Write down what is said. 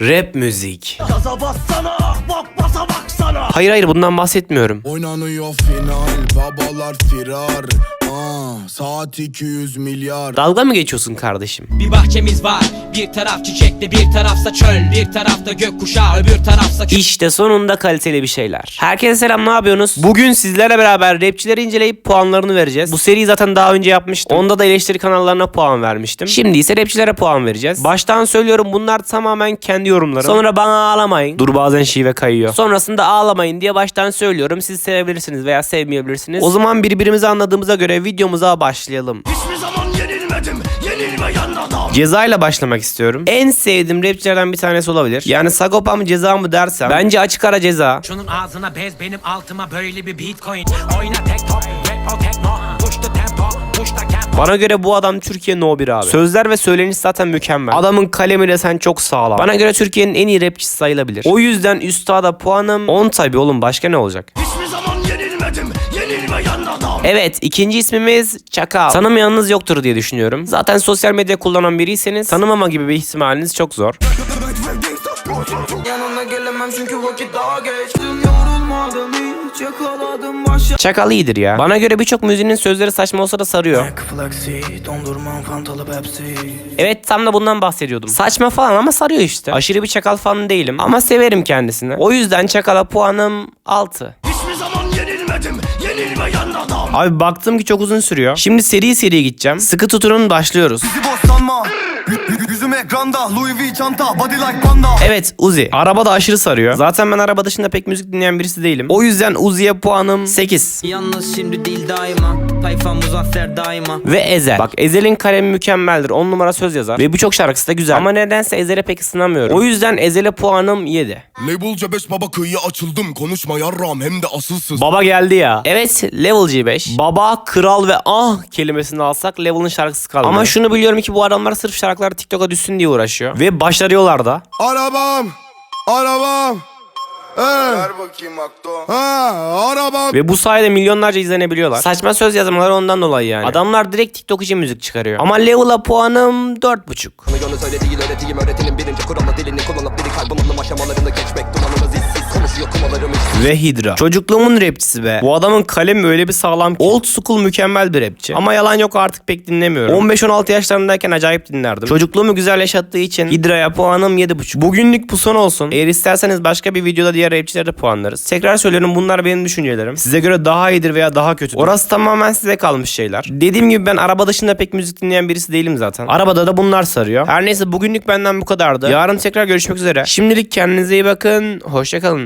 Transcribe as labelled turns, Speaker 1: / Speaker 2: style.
Speaker 1: Rap müzik.
Speaker 2: Gaza bassana bak basa baksana
Speaker 1: Hayır hayır bundan bahsetmiyorum.
Speaker 3: Oynanıyor final babalar firar Aa, Saat 200 milyar
Speaker 1: Dalga mı geçiyorsun kardeşim?
Speaker 4: Bir bahçemiz var Bir taraf çiçekli bir tarafsa çöl Bir tarafta gökkuşağı öbür tarafsa
Speaker 1: İşte sonunda kaliteli bir şeyler. Herkese selam ne yapıyorsunuz? Bugün sizlerle beraber rapçileri inceleyip puanlarını vereceğiz. Bu seriyi zaten daha önce yapmıştım. Onda da eleştiri kanallarına puan vermiştim. Şimdi ise rapçilere puan vereceğiz. Baştan söylüyorum bunlar tamamen kendi yorumlarım. Sonra bana ağlamayın. Dur bazen şive kayıyor. Sonrasında ağlamayın diye baştan söylüyorum. Siz sevebilirsiniz veya sevmeyebilirsiniz. O zaman birbirimizi anladığımıza göre videomuza başlayalım.
Speaker 2: Hiçbir zaman yenilmedim yenilmeyen adam
Speaker 1: Ceza ile başlamak istiyorum. En sevdiğim rapçilerden bir tanesi olabilir. Yani Sagopa mı ceza mı dersem. Bence açık ara ceza.
Speaker 4: Şunun ağzına bez benim altıma böyle bir bitcoin Oyna tek top rap o tekno Push the tempo push the tempo
Speaker 1: Bana göre bu adam Türkiye no bir abi. Sözler ve söyleniş zaten mükemmel. Adamın kalemi de sen çok sağlam. Bana göre Türkiye'nin en iyi rapçisi sayılabilir. O yüzden üstada puanım 10 tabi oğlum başka ne olacak?
Speaker 2: Hiçbir zaman yenilmedim yenilmeyen adam
Speaker 1: Evet ikinci ismimiz Çakal. Tanımayanınız yoktur diye düşünüyorum. Zaten sosyal medya kullanan biriyseniz tanımama gibi bir ihtimaliniz çok zor.
Speaker 5: Yanına gelemem çünkü vakit daha geç Dün yorulmadım hiç yakaladım başa
Speaker 1: Çakal iyidir ya. Bana göre birçok müziğinin sözleri saçma olsa da sarıyor.
Speaker 5: Fantalı Pepsi
Speaker 1: Evet tam da bundan bahsediyordum. Saçma falan ama sarıyor işte. Aşırı bir çakal fanı değilim ama severim kendisini. O yüzden çakala puanım 6.
Speaker 2: Yenilmeyen adam
Speaker 1: Abi baktım ki çok uzun sürüyor. Şimdi seri seri gideceğim. Sıkı tutunun başlıyoruz.
Speaker 6: Bossanma Yüzüm ekranda Louis V çanta Body like panda
Speaker 1: Evet Uzi. Araba da aşırı sarıyor. Zaten ben araba dışında pek müzik dinleyen birisi değilim. O yüzden Uzi'ye puanım 8.
Speaker 5: Yalnız şimdi değil daima Tayfa muzaffer daima
Speaker 1: Ve Ezel. Bak Ezel'in kalemi mükemmeldir. 10 numara söz yazar. Ve birçok şarkısı da güzel. Ama nedense Ezel'e pek ısınamıyorum. O yüzden Ezel'e puanım 7.
Speaker 3: Label C5 baba kıyıya açıldım Konuşma yarram hem de asılsız
Speaker 1: Baba geldi ya. Evet Level G5. Baba, kral ve ah kelimesini alsak Level'ın şarkısı kaldı. Ama şunu biliyorum ki bu adamlar sırf şarkılar TikTok'a düşsün diye uğraşıyor. Ve başarıyorlar da.
Speaker 3: Arabam Arabam Ver bakayım akto Ha arabam
Speaker 1: Ve bu sayede milyonlarca izlenebiliyorlar. Saçma söz yazmaları ondan dolayı yani. Adamlar direkt TikTok için müzik çıkarıyor. Ama Level'a puanım 4.5.
Speaker 7: Yolu söylediği öğreteyim öğretinin birinci kuralı dilini kullanıp
Speaker 1: Ve Hydra. Çocukluğumun rapçisi be. Bu adamın kalemi öyle bir sağlam ki. Old school mükemmel bir rapçi. Ama yalan yok artık pek dinlemiyorum. 15-16 yaşlarındayken acayip dinlerdim. Çocukluğumu güzel yaşattığı için Hydra'ya puanım 7.5. Bugünlük bu son olsun. Eğer isterseniz başka bir videoda diğer rapçilere de puanlarız. Tekrar söylüyorum bunlar benim düşüncelerim. Size göre daha iyidir veya daha kötüdür. Orası tamamen size kalmış şeyler. Dediğim gibi ben araba dışında pek müzik dinleyen birisi değilim zaten. Arabada da bunlar sarıyor. Her neyse bugünlük benden bu kadardı. Yarın tekrar görüşmek üzere. Şimdilik kendinize iyi bakın. Hoşçakalın.